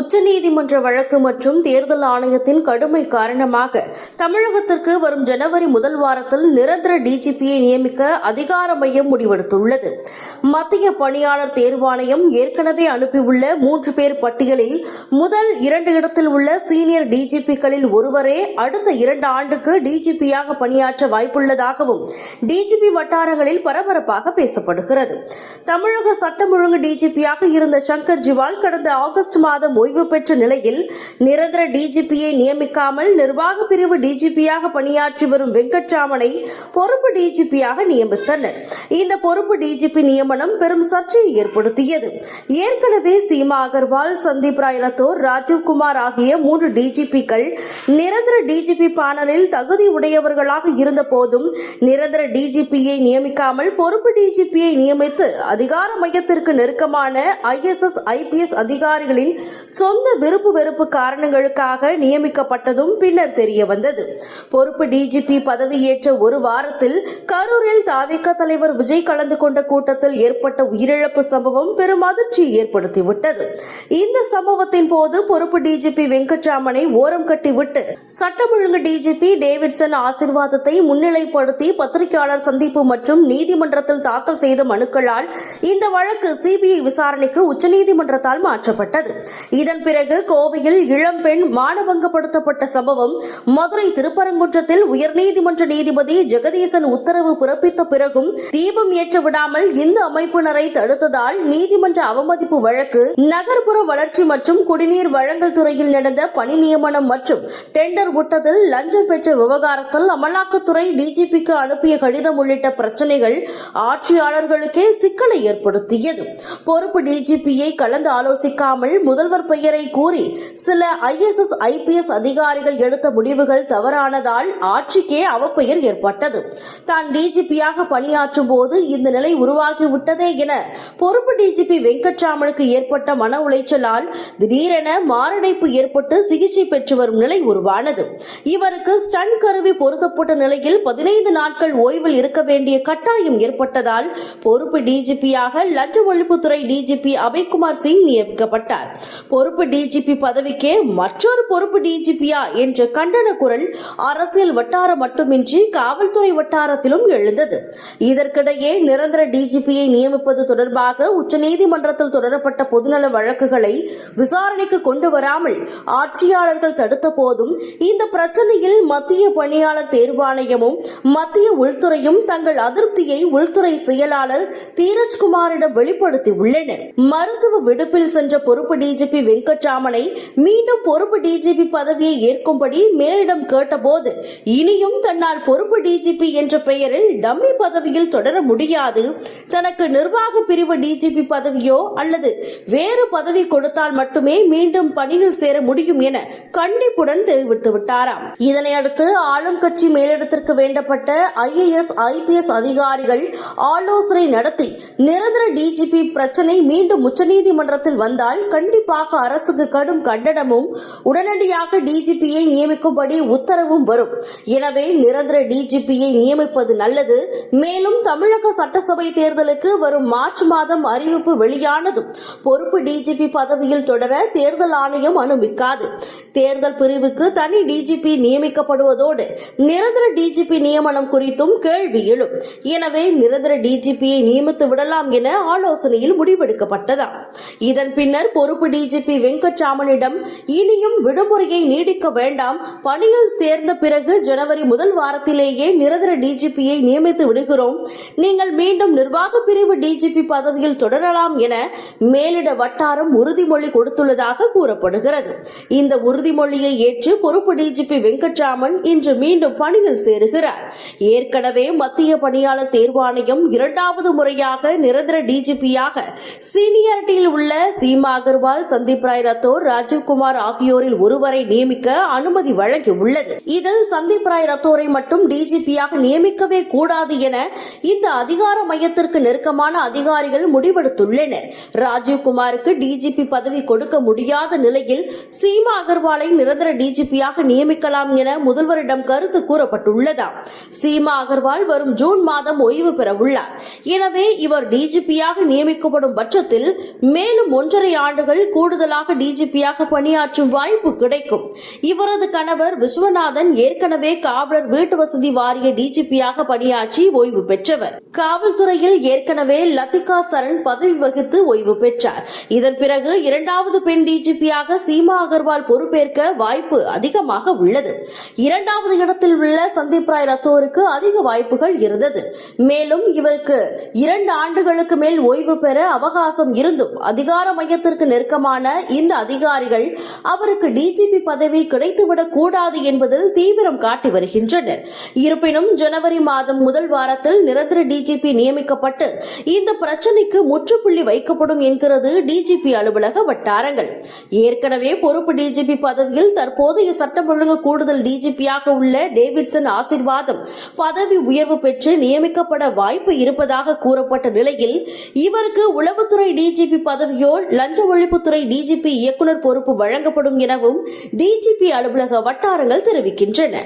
உச்சநீதிமன்ற வழக்கு மற்றும் தேர்தல் ஆணையத்தின் கடுமை காரணமாக தமிழகத்திற்கு வரும் ஜனவரி முதல் வாரத்தில் நிரந்தர டிஜிபியை நியமிக்க அதிகார மையம் முடிவெடுத்துள்ளது. மத்திய பணியாளர் தேர்வாணையம் ஏற்கனவே அனுப்பியுள்ள மூன்று பேர் பட்டியலில் முதல் இரண்டு இடத்தில் உள்ள சீனியர் டிஜிபிக்களில் ஒருவரே அடுத்த இரண்டு ஆண்டுக்கு டிஜிபியாக பணியாற்ற வாய்ப்புள்ளதாகவும் டிஜிபி வட்டாரங்களில் பரபரப்பாக பேசப்படுகிறது. தமிழக சட்டம் ஒழுங்கு டிஜிபியாக இருந்த சங்கர் ஜிவால் கடந்த ஆகஸ்ட் மாதம் ஓய்வு பெற்ற நிலையில் நிரந்தர டிஜிபியை நியமிக்காமல் நிர்வாக பிரிவு டிஜிபியாக பணியாற்றி வரும் வெங்கட்ராமனை பொறுப்பு டிஜிபியாக நியமித்தனர். இந்த பொறுப்பு டிஜிபி நியமனம் பெரும் சர்ச்சையை ஏற்படுத்தியது. ஏற்கனவே சீமா அகர்வால் சந்தீப் ராய் ரத்தோர் ராஜீவ்குமார் ஆகிய மூன்று டிஜிபிக்கள் நிரந்தர டிஜிபி பேனலில் தகுதி உடையவர்களாக இருந்த போதும் நிரந்தர டிஜிபியை நியமிக்காமல் பொறுப்பு டிஜிபியை நியமித்து அதிகார மையத்திற்கு நெருக்கமான ஐஎஸ்எஸ் ஐபிஎஸ் அதிகாரிகளின் சொந்த விருப்பு வெறுப்பு காரணங்களுக்காக நியமிக்கப்பட்டதும் பின்னர் தெரிய வந்தது. பொறுப்பு டிஜிபி பதவியேற்ற ஒரு வாரத்தில் கரூரில் தாவிக தலைவர் விஜய் கலந்து கொண்ட கூட்டத்தில் ஏற்பட்ட உயிரிழப்பு சம்பவம் பெரும் அதிர்ச்சியை ஏற்படுத்திவிட்டது. இந்த சம்பவத்தின் போது பொறுப்பு டிஜிபி வெங்கட்ராமனை ஓரம் கட்டிவிட்டு சட்டம் ஒழுங்கு டிஜிபி டேவிட்சன் ஆசிர்வாதத்தை முன்னிலைப்படுத்தி பத்திரிகையாளர் சந்திப்பு மற்றும் நீதிமன்றத்தில் தாக்கல் செய்த மனுக்களால் இந்த வழக்கு சிபிஐ விசாரணைக்கு உச்சநீதிமன்றத்தால் மாற்றப்பட்டது. இதன் பிறகு கோவையில் இளம்பெண் மானபங்கப்படுத்தப்பட்ட சம்பவம் மதுரை திருப்பரங்குன்றத்தில் உயர்நீதிமன்ற நீதிபதி ஜெகதீசன் உத்தரவு பிறப்பித்த பிறகும் தீபம் ஏற்ற விடாமல் இந்து அமைப்பினரை தடுத்ததால் நீதிமன்ற அவமதிப்பு வழக்கு நகர்ப்புற வளர்ச்சி மற்றும் குடிநீர் வழங்கல் துறையில் நடந்த பணி நியமனம் மற்றும் டெண்டர் விட்டதில் லஞ்சம் பெற்ற விவகாரத்தில் அமலாக்கத்துறை டிஜிபிக்கு அனுப்பிய கடிதம் உள்ளிட்ட பிரச்சனைகள் ஆட்சியாளர்களுக்கே சிக்கலை ஏற்படுத்தியது. பொறுப்பு டிஜிபியை கலந்து ஆலோசிக்காமல் முதல்வர் பெயர் பெயரை கூறி சில ஐஎஸ்எஸ் ஐபிஎஸ் அதிகாரிகள் எடுத்த முடிவுகள் தவறானதால் ஆட்சிக்கே அவப்பெயர் ஏற்பட்டது. தான் டிஜிபியாக பணியாற்றும் போது இந்த நிலை உருவாகிவிட்டதே என பொறுப்பு டிஜிபி வெங்கட்ராமனுக்கு ஏற்பட்ட மன உளைச்சலால் திடீரென மாரடைப்பு ஏற்பட்டு சிகிச்சை பெற்று வரும் நிலை உருவானது. இவருக்கு ஸ்டன் கருவி பொருத்தப்பட்ட நிலையில் பதினைந்து நாட்கள் ஓய்வில் இருக்க வேண்டிய கட்டாயம் ஏற்பட்டதால் பொறுப்பு டிஜிபியாக லஞ்ச ஒழிப்புத்துறை டிஜிபி அபய்குமார் சிங் நியமிக்கப்பட்டார். பொறுப்பு பொறுப்பு டிஜிபி பதவிக்கே மற்றொரு பொறுப்பு டிஜிபியா என்ற கண்டன குரல் அரசியல் வட்டாரம் மட்டுமின்றி காவல்துறை வட்டாரத்திலும் எழுந்தது. இதற்கிடையே நிரந்தர டிஜிபியை நியமிப்பது தொடர்பாக உச்சநீதிமன்றத்தில் தொடரப்பட்ட பொதுநல வழக்குகளை விசாரணைக்கு கொண்டு வராமல் ஆட்சியாளர்கள் தடுத்த போதும் இந்த பிரச்சனையில் மத்திய பணியாளர் தேர்வாணையமும் மத்திய உள்துறையும் தங்கள் அதிருப்தியை உள்துறை செயலாளர் தீரஜ்குமாரிடம் வெளிப்படுத்தி உள்ளனர் மருத்துவ விடுப்பில் சென்ற பொறுப்பு டிஜிபி வெங்கட்ராமனை மீண்டும் பொறுப்பு டிஜிபி பதவியை ஏற்கும்படி மேலிடம் கேட்டபோது இனியும் தன்னால் பொறுப்பு டிஜிபி என்ற பெயரில் டம்மி பதவியில் தொடர முடியாது. தனக்கு நிர்வாக பிரிவு டிஜிபி பதவியோ அல்லது வேறு பதவி கொடுத்தால் மட்டுமே மீண்டும் பணியில் சேர முடியும் என கண்டிப்புடன் தெரிவித்து விட்டாராம். இதனையடுத்து ஆளும் கட்சி மேலிடத்திற்கு வேண்டப்பட்ட ஐஏஎஸ் ஐபிஎஸ் அதிகாரிகள் ஆலோசனை நடத்தி நிரந்தர டிஜிபி பிரச்சனை மீண்டும் உச்சநீதிமன்றத்தில் வந்தால் கண்டிப்பாக அரசுக்கு கடும் கண்டனமும் உடனடியாக டிஜிபியை நியமிக்கும்படி உத்தரவும் வரும். எனவே நிரந்தர டிஜிபியை நியமிப்பது நல்லது. மேலும் தமிழக சட்டசபை தேர்தலுக்கு வரும் மார்ச் மாதம் அறிவிப்பு வெளியானதும் பொறுப்பு டிஜிபி பதவியில் தொடர தேர்தல் ஆணையம் அனுமதிக்காது. தேர்தல் பிரிவுக்கு தனி டிஜிபி நியமிக்கப்படுவதோடு நிரந்தர டிஜிபி நியமனம் குறித்தும் கேள்வி எழும். எனவே நிரந்தர டிஜிபியை நியமித்து விடலாம் என ஆலோசனையில் முடிவெடுக்கப்பட்டதாம். இதன் பின்னர் பொறுப்பு டிஜிபி வெங்கட்ராமனிடம் இனியும் விடுமுறையை நீடிக்க வேண்டாம். பணியில் சேர்ந்த பிறகு ஜனவரி முதல் வாரத்திலேயே நிரந்தர டிஜிபியை நியமித்து விடுகிறோம். நீங்கள் மீண்டும் நிர்வாக பிரிவு டிஜிபி பதவியில் தொடரலாம் என மேலிட வட்டாரம் உறுதிமொழி கொடுத்துள்ளதாக கூறப்படுகிறது. இந்த உறுதிமொழியை ஏற்று பொறுப்பு டிஜிபி வெங்கட்ராமன் இன்று மீண்டும் பணியில் சேருகிறார். ஏற்கனவே மத்திய பணியாளர் தேர்வாணையம் இரண்டாவது முறையாக நிரந்தர டிஜிபியாக சீனியாரிட்டியில் உள்ள சீமா அகர்வால் சந்தீப் ராய் ரத்தோர் ராஜீவ்குமார் ஆகியோரில் ஒருவரை நியமிக்க அனுமதி வழங்கியுள்ளது. இதில் சந்தீப் ராய் ரத்தோரை மட்டும் டிஜிபியாக நியமிக்கவே கூடாது என இந்த அதிகார மையத்திற்கு நெருக்கமான அதிகாரிகள் முடிவெடுத்துள்ளனர். ராஜீவ்குமாருக்கு டிஜிபி பதவி கொடுக்க முடியாத நிலையில் சீமா அகர்வாலை நிரந்தர டிஜிபியாக நியமிக்கலாம் என முதல்வரிடம் கருத்து கூறப்பட்டுள்ளதாம். சீமா அகர்வால் வரும் ஜூன் மாதம் ஓய்வு பெற உள்ளார் எனவே இவர் டிஜிபியாக நியமிக்கப்படும் பட்சத்தில் மேலும் ஒன்றரை ஆண்டுகள் கூடுதல் கூடுதலாக டிஜிபியாக பணியாற்றும் வாய்ப்பு கிடைக்கும். இவரது கணவர் விஸ்வநாதன் ஏற்கனவே காவலர் வீட்டு வசதி வாரிய டிஜிபியாக பணியாற்றி ஓய்வு பெற்றவர். காவல்துறையில் ஏற்கனவே லத்திகா சரண் பதவி வகித்து ஓய்வு பெற்றார். இதன் பிறகு இரண்டாவது பெண் டிஜிபியாக சீமா அகர்வால் பொறுப்பேற்க வாய்ப்பு அதிகமாக உள்ளது. இரண்டாவது இடத்தில் உள்ள சந்தீப் ராய் ரத்தோருக்கு அதிக வாய்ப்புகள் இருந்தது. மேலும் இவருக்கு இரண்டு ஆண்டுகளுக்கு மேல் ஓய்வு பெற அவகாசம் இருந்தும் அதிகார மையத்திற்கு நெருக்கமான இந்த அதிகாரிகள் அவருக்கு டிஜிபி பதவி கிடைத்துவிடக் கூடாது என்பதில் தீவிரம் காட்டி வருகின்றனர். இருப்பினும் ஜனவரி மாதம் முதல் வாரத்தில் நிரந்தர டிஜிபி நியமிக்கப்பட்டு இந்த பிரச்சனைக்கு முற்றுப்புள்ளி வைக்கப்படும் என்கிறது டிஜிபி அலுவலக வட்டாரங்கள். ஏற்கனவே பொறுப்பு டிஜிபி பதவியில் தற்போதைய சட்டம் ஒழுங்கு கூடுதல் டிஜிபியாக உள்ள டேவிட்சன் ஆசிர்வாதம் பதவி உயர்வு பெற்று நியமிக்கப்பட வாய்ப்பு இருப்பதாக கூறப்பட்ட நிலையில் இவருக்கு உளவுத்துறை டிஜிபி பதவியோ லஞ்ச ஒழிப்புத்துறை டிஜிபி இயக்குனர் பொறுப்பு வழங்கப்படும் எனவும் டிஜிபி அலுவலக வட்டாரங்கள் தெரிவிக்கின்றன.